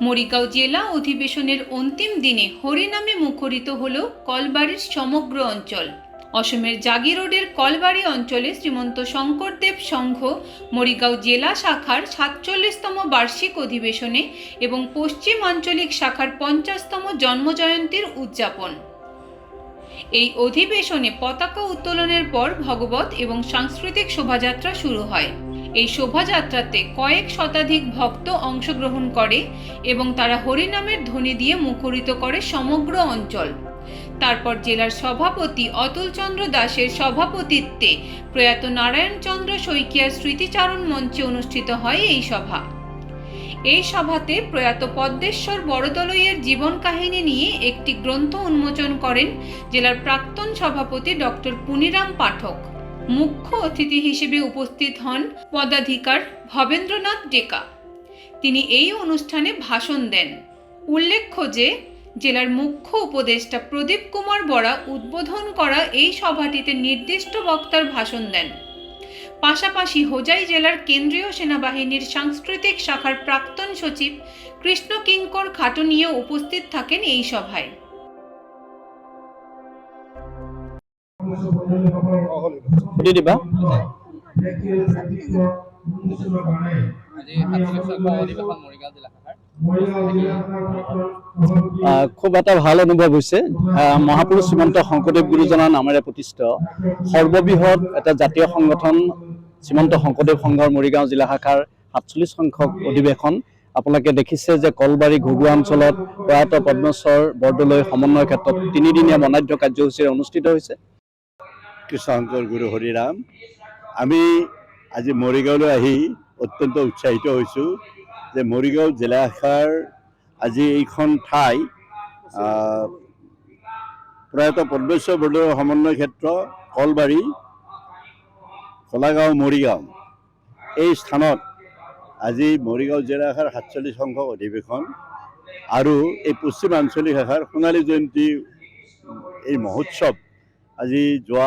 মরিগাঁও জেলা অধিবেশনের অন্তিম দিনে হরিনামে মুখরিত হল কলবাড়ির সমগ্র অঞ্চল। অসমের জাগি রোডের কলবাড়ি অঞ্চলে শ্রীমন্ত শঙ্করদেব সংঘ মরিগাঁও জেলা শাখার সাতচল্লিশতম বার্ষিক অধিবেশনে এবং পশ্চিম আঞ্চলিক শাখার পঞ্চাশতম জন্মজয়ন্তীর উদযাপন। এই অধিবেশনে পতাকা উত্তোলনের পর ভগবত এবং সাংস্কৃতিক শোভাযাত্রা শুরু হয়। এই শোভাযাত্রাতে কয়েক শতাধিক ভক্ত অংশগ্রহণ করে এবং তারা হরিনামের ধ্বনি দিয়ে মুখরিত করে সমগ্র অঞ্চল। তারপর জেলার সভাপতি অতুলচন্দ্র দাসের সভাপতিত্বে প্রয়াত নারায়ণচন্দ্র শইকিয়ার স্মৃতিচারণ মঞ্চে অনুষ্ঠিত হয় এই সভা। এই সভাতে প্রয়াত পদ্মেশ্বর বড়দলইয়ের জীবন কাহিনী নিয়ে একটি গ্রন্থ উন্মোচন করেন জেলার প্রাক্তন সভাপতি ডক্টর পুনিরাম পাঠক। মুখ্য অতিথি হিসেবে উপস্থিত হন পদাধিকার ভবেন্দ্রনাথ ডেকা। তিনি এই অনুষ্ঠানে ভাষণ দেন। উল্লেখ্য যে, জেলার মুখ্য উপদেষ্টা প্রদীপ কুমার বরা উদ্বোধন করা এই সভাটিতে নির্দিষ্ট বক্তার ভাষণ দেন। পাশাপাশি হোজাই জেলার কেন্দ্রীয় সেনাবাহিনীর সাংস্কৃতিক শাখার প্রাক্তন সচিব কৃষ্ণ কিঙ্কর খাটুনিও উপস্থিত থাকেন এই সভায়। আহ, খুব এটা ভালো অনুভৱ হৈছে। মহাপুৰুষ শ্ৰীমন্ত শংকৰদেৱ গুৰুজনাৰ নামেৰে প্ৰতিষ্ঠিত। সৰ্ববৃহৎ এটা জাতীয় সংগঠন শ্ৰীমন্ত শংকৰদেৱ সংঘৰ মৰিগাঁও জিলা শাখাৰ সাতচল্লিছ সংখ্যক অধিৱেশন আপোনালোকে দেখিছে যে কলবাৰী ঘুগুৱা অঞ্চলত প্ৰয়াত পদ্মেশ্বৰ বৰদলৈ সমন্বয় ক্ষেত্ৰত তিনিদিনীয়া বৰ্ণাঢ্য কাৰ্যসূচীৰে অনুষ্ঠিত হৈছে। কৃষ্ণশংকৰ গুৰু হৰিৰাম। আমি আজি মৰিগাঁৱলৈ আহি অত্যন্ত উৎসাহিত হৈছোঁ যে মৰিগাঁও জিলা শাখাৰ আজি এইখন ঠাই প্ৰয়াত পদ্মেশ্বৰ বৰদলৈ সমন্বয় ক্ষেত্ৰ, কলবাৰী, কলাগাঁও, মৰিগাঁও। এই স্থানত আজি মৰিগাঁও জিলা শাখাৰ সাতচল্লিছ সংখ্যক অধিৱেশন আৰু এই পশ্চিম আঞ্চলিক শাখাৰ সোণালী জয়ন্তী, এই মহোৎসৱ আজি যোৱা